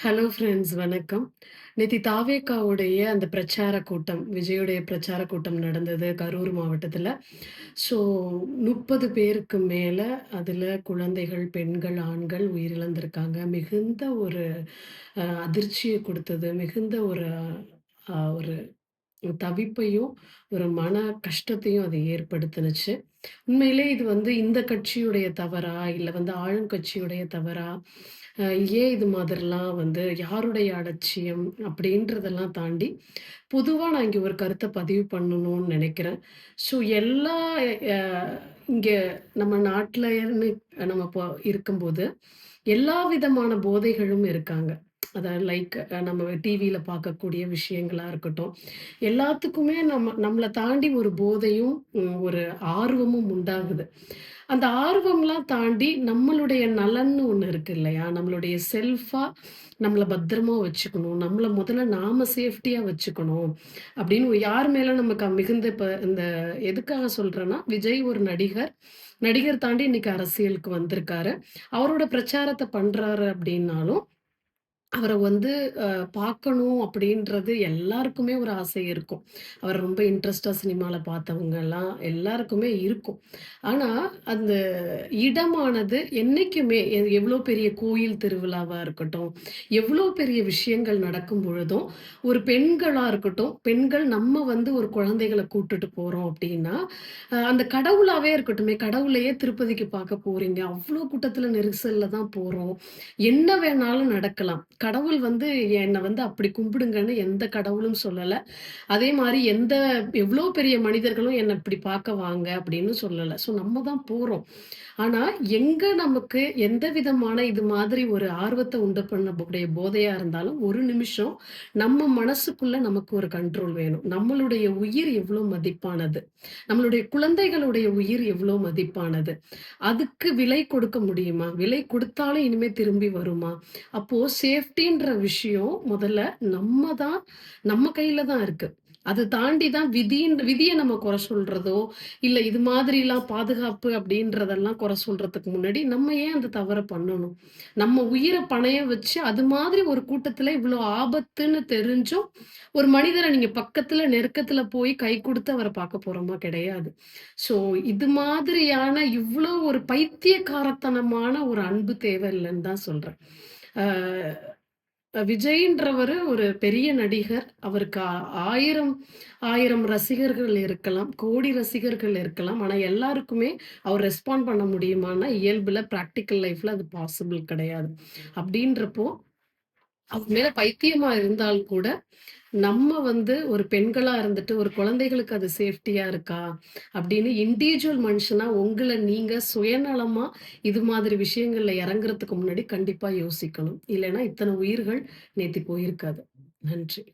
Hello friends வணக்கம். நேத்தி தாவேகாவுடைய அந்த பிரச்சார கூட்டம், விஜயுடைய பிரச்சார கூட்டம் நடந்தது கரூர் மாவட்டத்தில் ஸோ 30 பேருக்கு மேலே அதில் குழந்தைகள், பெண்கள், ஆண்கள் உயிரிழந்திருக்காங்க. மிகுந்த ஒரு அதிர்ச்சியை கொடுத்தது மிகுந்த ஒரு ஒரு தவிப்பையும், ஒரு மன கஷ்டத்தையும் அது ஏற்படுத்தினுச்சு உண்மையிலே இது வந்து இந்த கட்சியுடைய தவறா? இல்லை வந்து ஆளுங்கட்சியுடைய தவறா? ஏன் இது மாதிரிலாம் வந்து யாருடைய அலட்சியம்? அப்படின்றதெல்லாம் தாண்டி, பொதுவாக நான் இங்கே ஒரு கருத்தை பதிவு பண்ணணும்னு நினைக்கிறேன் ஸோ எல்லா இங்கே நம்ம நாட்லன்னு நம்ம இப்போ இருக்கும்போது, எல்லா விதமான போதைகளும் இருக்காங்க. அதாவது லைக் நம்ம டிவியில் பார்க்கக்கூடிய விஷயங்களா இருக்கட்டும். எல்லாத்துக்குமே நம்ம நம்மளை தாண்டி ஒரு போதையும், ஒரு ஆர்வமும் உண்டாகுது. அந்த ஆர்வம்லாம் தாண்டி நம்மளுடைய நலன்னு ஒன்று இருக்கு இல்லையா? நம்மளுடைய செல்ஃபா நம்மளை பத்திரமா வச்சுக்கணும். நம்மளை முதல்ல நாம சேஃப்டியா வச்சுக்கணும். அப்படின்னு யார் மேல நமக்கு மிகுந்த இப்ப இந்த எதுக்காக சொல்றேன்னா, விஜய் ஒரு நடிகர். நடிகர் தாண்டி இன்னைக்கு அரசியலுக்கு வந்திருக்காரு. அவரோட பிரச்சாரத்தை பண்றாரு அப்படின்னாலும், அவர வந்து அ பார்க்கணும் அப்படின்றது எல்லாருக்குமே ஒரு ஆசை இருக்கும். அவர ரொம்ப இன்ட்ரெஸ்ட்டா சினிமால பார்த்தவங்கலாம் எல்லாருக்குமே இருக்கும். ஆனா, அந்த இடமானது என்னைக்குமே எ எவ்வளோ பெரிய கோயில் திருவிழாவா இருக்கட்டும், எவ்வளோ பெரிய விஷயங்கள் நடக்கும் பொழுதும், ஒரு பெண்களா இருக்கட்டும், பெண்கள் நம்ம வந்து ஒரு குழந்தைகள கூட்டுட்டு போறோம் அப்படின்னா, அ அந்த கடவுளாவே இருக்கட்டுமே, கடவுளையே திருப்பதிக்கு பார்க்க போறீங்க. அவ்ளோ கூட்டத்தில நெரிசல்ல தான் போறோம். என்ன வேணாலும் நடக்கலாம். கடவுள் வந்து என்னை வந்து அப்படி கும்பிடுங்கன்னு எந்த கடவுளும் சொல்லலை அதே மாதிரி எந்த எவ்வளோ பெரிய மனிதர்களும் என்னை இப்படி பார்க்க வாங்க அப்படின்னு சொல்லலை ஸோ நம்ம தான் போகிறோம் ஆனால் எங்கே நமக்கு எந்த விதமான இது மாதிரி ஒரு ஆர்வத்தை உண்டு பண்ணக்கூடிய போதையாக இருந்தாலும், ஒரு நிமிஷம் நம்ம மனசுக்குள்ளே நமக்கு ஒரு கண்ட்ரோல் வேணும். நம்மளுடைய உயிர் எவ்வளோ மதிப்பானது? நம்மளுடைய குழந்தைகளுடைய உயிர் எவ்வளோ மதிப்பானது? அதுக்கு விலை கொடுக்க முடியுமா? விலை கொடுத்தாலும் இனிமேல் திரும்பி வருமா? அப்போது சேஃப் சேஃப்டின்ற விஷயம் முதல்ல நம்ம தான் நம்ம கையில தான் இருக்கு. அது தாண்டி தான் விதின் விதிய நம்ம குறை சொல்றதோ, இல்ல இது மாதிரிலாம் பாதுகாப்பு அப்படின்றதெல்லாம் குறை சொல்றதுக்கு முன்னாடி, நம்ம ஏன் அந்த தவறை பண்ணணும்? நம்ம உயிர பணைய வச்சு, அது மாதிரி ஒரு கூட்டத்துல இவ்வளவு ஆபத்துன்னு தெரிஞ்சும், ஒரு மனிதரை நீங்க பக்கத்துல, நெருக்கத்துல போய் கை கொடுத்து அவரை பார்க்க போறோமா? கிடையாது. ஸோ இது மாதிரியான இவ்வளவு ஒரு பைத்தியக்காரத்தனமான ஒரு அன்பு தேவையில்லன்னு தான் சொல்றேன். விஜய்ன்றவர் விஜய்ன்றவரு ஒரு பெரிய நடிகர். அவருக்கு ஆயிரம் ஆயிரம் ரசிகர்கள் இருக்கலாம். கோடி ரசிகர்கள் இருக்கலாம். ஆனா எல்லாருக்குமே அவர் ரெஸ்பாண்ட் பண்ண முடியுமானா இயல்புல ப்ராக்டிக்கல் லைஃப்ல அது பாசிபிள் கிடையாது. அப்படின்றப்போ, அவங்க மேல பைத்தியமா இருந்தால் கூட, நம்ம வந்து ஒரு பெண்களா இருந்துட்டு, ஒரு குழந்தைகளுக்கு அது சேஃப்டியா இருக்கா? அப்படின்னு இண்டிவிஜுவல் மனுஷனா உங்களை நீங்க சுயநலமா இது மாதிரி விஷயங்கள்ல இறங்குறதுக்கு முன்னாடி கண்டிப்பா யோசிக்கணும். இல்லைன்னா இத்தனை உயிர்கள் நேத்து போயிருக்காது. நன்றி.